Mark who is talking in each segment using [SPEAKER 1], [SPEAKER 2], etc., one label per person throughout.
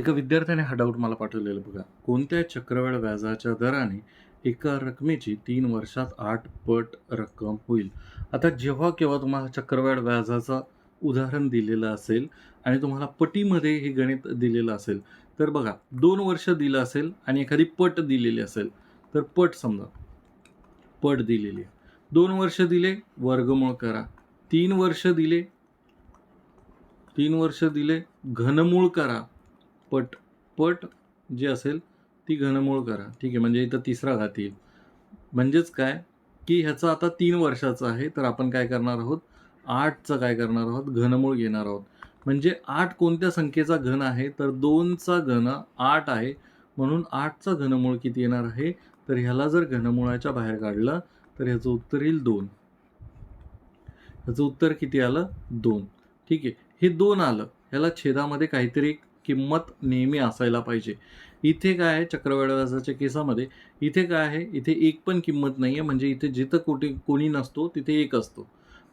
[SPEAKER 1] एका विद्यार्थ्याने हा डाऊट मला पाठवलेला बघा. कोणत्या चक्रवाढ व्याजाच्या दराने एका रकमेची तीन वर्षात आठ पट रक्कम होईल? आता जेव्हा केव्हा तुम्हाला चक्रवाढ व्याजाचं उदाहरण दिलेलं असेल आणि तुम्हाला पटीमध्ये हे गणित दिलेलं असेल तर बघा दोन वर्ष दिलं असेल आणि एखादी पट दिलेली असेल तर पट समजा पट दिलेली आहे. दोन वर्ष दिले वर्गमूळ करा. तीन वर्ष दिले तीन वर्ष दिले घनमूळ करा. पट पट जे असेल ती घनमूळ करा. ठीक आहे म्हणजे इथं तिसरा घात येईल म्हणजेच काय? की ह्याचं आता तीन वर्षाचं आहे तर आपण काय करणार आहोत? आठचं काय करणार आहोत? घनमूळ घेणार आहोत. म्हणजे आठ कोणत्या संख्येचा घन आहे? तर दोनचा घन आठ आहे. म्हणून आठचा घनमूळ किती येणार आहे? तर ह्याला जर घनमुळाच्या बाहेर काढलं तर ह्याचं उत्तर येईल दोन. ह्याचं उत्तर किती आलं? दोन. ठीक आहे हे दोन आलं. ह्याला छेदामध्ये काहीतरी किंमत नेहमी असायला पाहिजे. इथे काय आहे चक्रवेळव्यासाच्या केसामध्ये इथे काय आहे इथे एक पण किंमत नाही आहे म्हणजे इथे जिथं कुठे कोणी नसतो तिथे एक असतो.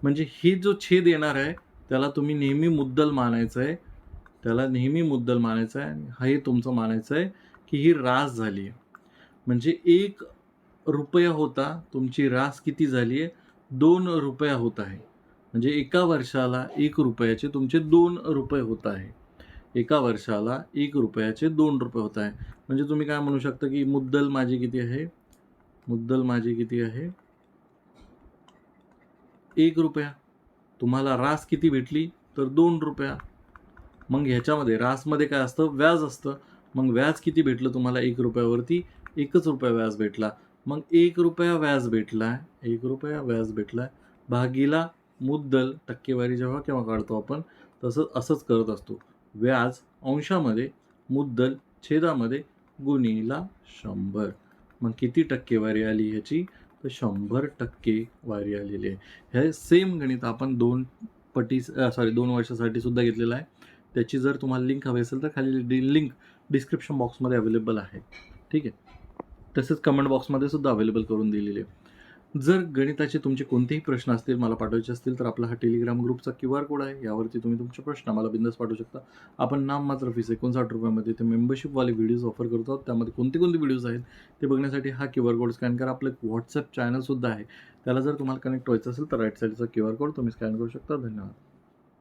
[SPEAKER 1] म्हणजे ही जो छेद येणार आहे त्याला तुम्ही नेहमी मुद्दल मानायचं आहे. त्याला नेहमी मुद्दल मानायचं आहे आणि हे तुमचं मानायचं आहे की ही रास झाली आहे. म्हणजे एक रुपया होता तुमची रास किती झाली आहे? दोन रुपया होत आहे. म्हणजे एका वर्षाला एक रुपयाचे तुमचे दोन रुपये होत आहे. एका वर्षाला एक रुपयाचे दोन रुपये होत आहे. म्हणजे तुम्ही काय म्हणू शकता की मुद्दल माझी किती आहे? मुद्दल माझी किती आहे? एक रुपया. तुम्हाला रास किती भेटली तर दोन रुपया. मग ह्याच्यामध्ये रासमध्ये काय असतं? व्याज असतं. मग व्याज किती भेटलं तुम्हाला एक रुपयावरती? एकच रुपया व्याज भेटला. मग एक रुपया व्याज भेटला एक रुपया व्याज भेटला. भागीला मुद्दल टक्केवारी जेव्हा केव्हा काढतो आपण तसंच असंच करत असतो. व्याज अंशामध्ये मुद्दल छेदामध्ये गुणीला शंभर. मग किती टक्केवारी आली ह्याची? तर शंभर टक्के वारी आलेली आहे. हे सेम गणित आपण दोन पटी सॉरी दोन वर्षासाठी सुद्धा घेतलेलं आहे. त्याची जर तुम्हाला लिंक हवी असेल तर खाली डि लिंक डिस्क्रिप्शन बॉक्समध्ये अवेलेबल आहे. ठीक आहे? तसेच कमेंट बॉक्समध्ये सुद्धा अवेलेबल करून दिलेली आहे. जर गणिताचे तुमचे कोणतेही प्रश्न असतील मला पाठवायचे असतील तर आपला हा टेलिग्राम ग्रुपचा क्यू आर कोड आहे. यावरती तुम्ही तुमचे प्रश्न मला बिंदास पाठवू शकता. आपण नाम मात्र फीस एकोणसाठ रुपयामध्ये ते मेंबरशिपवाले व्हिडिओज ऑफर करतो. आहोत त्यामध्ये कोणते कोणते व्हिडिओज आहेत ते बघण्यासाठी हा क्यू आर कोड स्कॅन करा. आपलं एक व्हॉट्सअप चॅनलसुद्धा आहे. त्याला जर तुम्हाला कनेक्ट व्हायचं असेल तर राईट साईडचा क्यू आर कोड तुम्ही स्कॅन करू शकता. धन्यवाद.